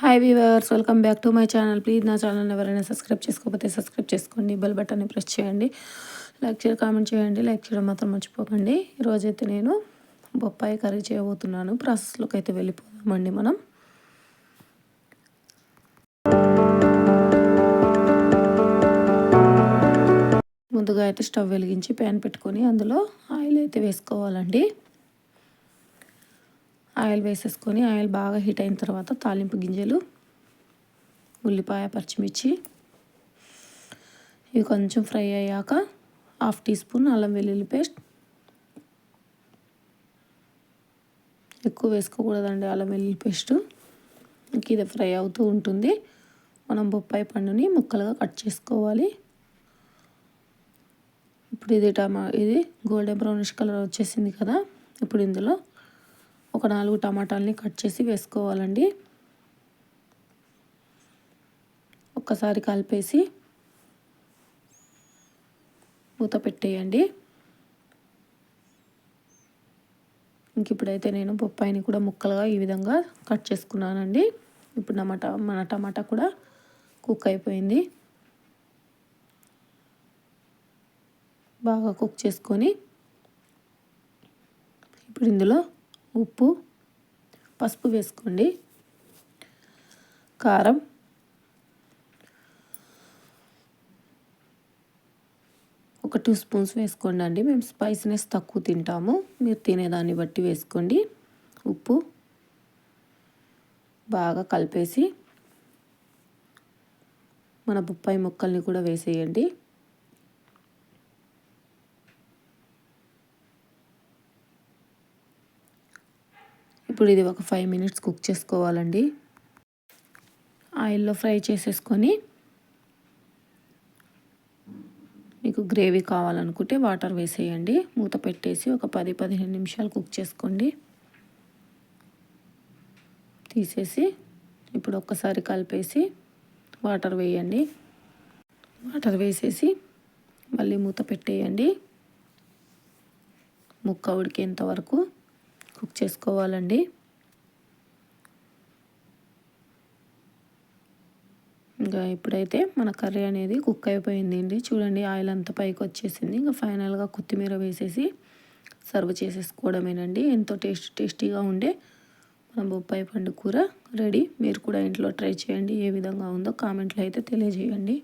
Hi viewers welcome back to my channel please నా channel ఎవరైనా subscribe చేసుకోకపోతే subscribe చేసుకోండి. బెల్ బటన్ని ప్రెస్ చేయండి. లైక్ చేయడం కామెంట్ చేయండి. లైక్ చేయడం మాత్రం మర్చిపోకండి. ఈరోజైతే నేను బొప్పాయి కర్రీ చేయబోతున్నాను. ప్రాసెస్లోకి అయితే వెళ్ళిపోదామండి మనం. ముందుగా అయితే స్టవ్ వెలిగించి ప్యాన్ పెట్టుకొని అందులో ఆయిల్ అయితే వేసుకోవాలండి. ఆయిల్ వేసేసుకొని ఆయిల్ బాగా హీట్ అయిన తర్వాత తాలింపు గింజలు ఉల్లిపాయ పచ్చిమిర్చి. ఇవి కొంచెం ఫ్రై అయ్యాక హాఫ్ టీ స్పూన్ అల్లం వెల్లుల్లి పేస్ట్. ఎక్కువ వేసుకోకూడదండి అల్లం వెల్లుల్లి పేస్ట్. ఇంక ఇది ఫ్రై అవుతూ ఉంటుంది. మనం బొప్పాయి పండుని ముక్కలుగా కట్ చేసుకోవాలి. ఇప్పుడు ఇది టమా ఇది గోల్డెన్ బ్రౌనిష్ కలర్ వచ్చేసింది కదా. ఇప్పుడు ఇందులో ఒక నాలుగు టమాటాలని కట్ చేసి వేసుకోవాలండి. ఒక్కసారి కలిపేసి మూత పెట్టేయండి. ఇంక ఇప్పుడైతే నేను బొప్పాయిని కూడా ముక్కలుగా ఈ విధంగా కట్ చేసుకున్నానండి. ఇప్పుడు టమాటా మన టమాటా కూడా కుక్ అయిపోయింది. బాగా కుక్ చేసుకొని ఇప్పుడు ఇందులో ఉప్పు పసుపు వేసుకోండి. కారం ఒక టూ స్పూన్స్ వేసుకోండి అండి. మేము స్పైసీనెస్ తక్కువ తింటాము. మీరు తినేదాన్ని బట్టి వేసుకోండి. ఉప్పు బాగా కలిపేసి మన బొప్పాయి ముక్కల్ని కూడా వేసేయండి. ఇప్పుడు ఇది ఒక ఫైవ్ మినిట్స్ కుక్ చేసుకోవాలండి. ఆయిల్లో ఫ్రై చేసేసుకొని మీకు గ్రేవీ కావాలనుకుంటే వాటర్ వేసేయండి. మూత పెట్టేసి ఒక పది పదిహేను నిమిషాలు కుక్ చేసుకోండి. తీసేసి ఇప్పుడు ఒక్కసారి కలిపేసి వాటర్ వేయండి. వాటర్ వేసేసి మళ్ళీ మూత పెట్టేయండి. ముక్క ఉడికేంత వరకు కుక్ చేసుకోవాలండి. ఇంకా ఇప్పుడైతే మన కర్రీ అనేది కుక్ అయిపోయింది అండి చూడండి ఆయిల్ అంతా పైకి వచ్చేసింది. ఇంకా ఫైనల్గా కొత్తిమీర వేసేసి సర్వ్ చేసేసుకోవడమేనండి. ఎంతో టేస్ట్ టేస్టీగా ఉండే మన బొప్పాయి పండు కూర రెడీ. మీరు కూడా ఇంట్లో ట్రై చేయండి. ఏ విధంగా ఉందో కామెంట్లో అయితే తెలియజేయండి.